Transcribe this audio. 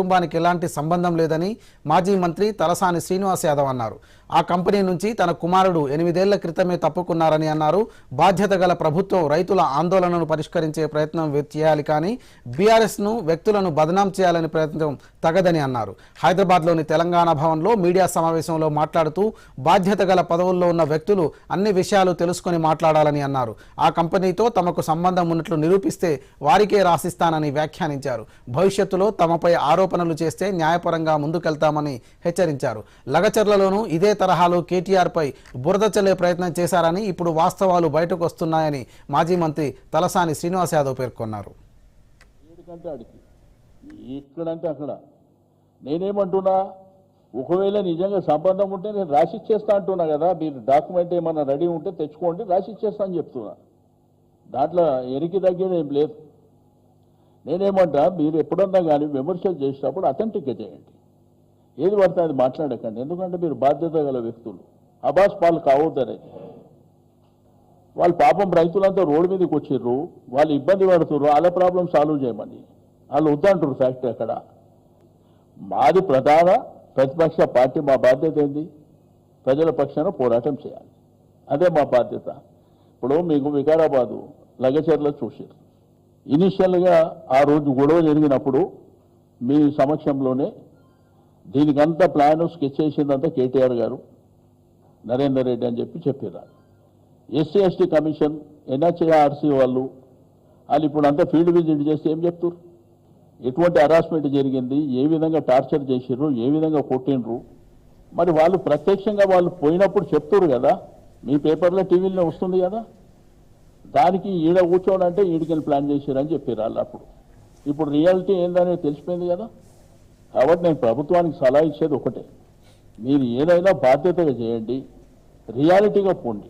కుటుంబానికి ఎలాంటి సంబంధం లేదని మాజీ మంత్రి తలసాని శ్రీనివాస్ యాదవ్ అన్నారు. ఆ కంపెనీ నుంచి తన కుమారుడు ఎనిమిదేళ్ళ క్రితమే తప్పుకున్నారని అన్నారు. బాధ్యత గల ప్రభుత్వం రైతుల ఆందోళనను పరిష్కరించే ప్రయత్నం చేయాలి కానీ బీఆర్ఎస్ను వ్యక్తులను బదనాం చేయాలని ప్రయత్నం తగదని అన్నారు. హైదరాబాద్లోని తెలంగాణ భవన్లో మీడియా సమావేశంలో మాట్లాడుతూ బాధ్యత గల పదవుల్లో ఉన్న వ్యక్తులు అన్ని విషయాలు తెలుసుకొని మాట్లాడాలని అన్నారు. ఆ కంపెనీతో తమకు సంబంధం ఉన్నట్లు నిరూపిస్తే వారికే రాసిస్తానని వ్యాఖ్యానించారు. భవిష్యత్తులో తమపై ఆరోపణలు చేస్తే న్యాయపరంగా ముందుకెళ్తామని హెచ్చరించారు. లగచర్లలోనూ ఇదే తరహాలో కేటీఆర్పై బురద చల్లే ప్రయత్నం చేశారని ఇప్పుడు వాస్తవాలు బయటకు వస్తున్నాయని మాజీ మంత్రి తలసాని శ్రీనివాస్ యాదవ్ పేర్కొన్నారు. ఇక్కడంటే ఎక్కడంటే అక్కడ. నేనేమంటున్నా ఒకవేళ నిజంగా సంబంధం ఉంటే నేను రాసిచ్చేస్తా అంటున్నా కదా మీరు డాక్యుమెంట్ ఏమన్నా రెడీ ఉంటే తెచ్చుకోండి రాసిచ్చేస్తా అని చెప్తున్నా. దాంట్లో ఎరికి తగ్గేది ఏం లేదు. నేనేమంటా మీరు ఎప్పుడన్నా కానీ విమర్శలు చేసినప్పుడు అథెంటిక్గా చేయండి. ఏది పడితే అది మాట్లాడకండి. ఎందుకంటే మీరు బాధ్యత గల వ్యక్తులు. అబాస్ పాలు కావద్దనే వాళ్ళు పాపం రైతులంతా రోడ్డు మీదకి వచ్చిర్రు. వాళ్ళు ఇబ్బంది పడుతుర్రు. వాళ్ళ ప్రాబ్లం సాల్వ్ చేయమని. వాళ్ళు వద్దంటారు ఫ్యాక్టరీ అక్కడ. మాది ప్రధాన ప్రతిపక్ష పార్టీ. మా బాధ్యత ఏంది? ప్రజల పక్షాన పోరాటం చేయాలి. అదే మా బాధ్యత. ఇప్పుడు మీకు వికారాబాదు లగచర్లో చూసారు ఇనిషియల్గా ఆ రోజు గొడవ జరిగినప్పుడు మీ సమక్షంలోనే దీనికంతా ప్లాన్ స్కెచ్ చేసిందంతా కేటీఆర్ గారు నరేందర్ రెడ్డి అని చెప్పి చెప్పారు ఎస్సీ ఎస్టీ కమిషన్ ఎన్హెచ్ఆర్సీ వాళ్ళు వాళ్ళు ఇప్పుడు అంతా ఫీల్డ్ విజిట్ చేస్తే ఏం చెప్తారు ఎటువంటి హరాస్మెంట్ జరిగింది? ఏ విధంగా టార్చర్ చేసిర్రు? ఏ విధంగా కొట్టిండ్రు? మరి వాళ్ళు ప్రత్యక్షంగా వాళ్ళు పోయినప్పుడు చెప్తారు కదా మీ పేపర్లో టీవీలో వస్తుంది కదా. దానికి ఈడ కూర్చోడంటే ఈడికి ప్లాన్ చేశారని చెప్పారు వాళ్ళు అప్పుడు. ఇప్పుడు రియాలిటీ ఏందనేది తెలిసిపోయింది కదా. కాబట్టి నేను ప్రభుత్వానికి సలహా ఇచ్చేది ఒకటే. మీరు ఏదైనా బాధ్యతగా చేయండి రియాలిటీగా పోండి.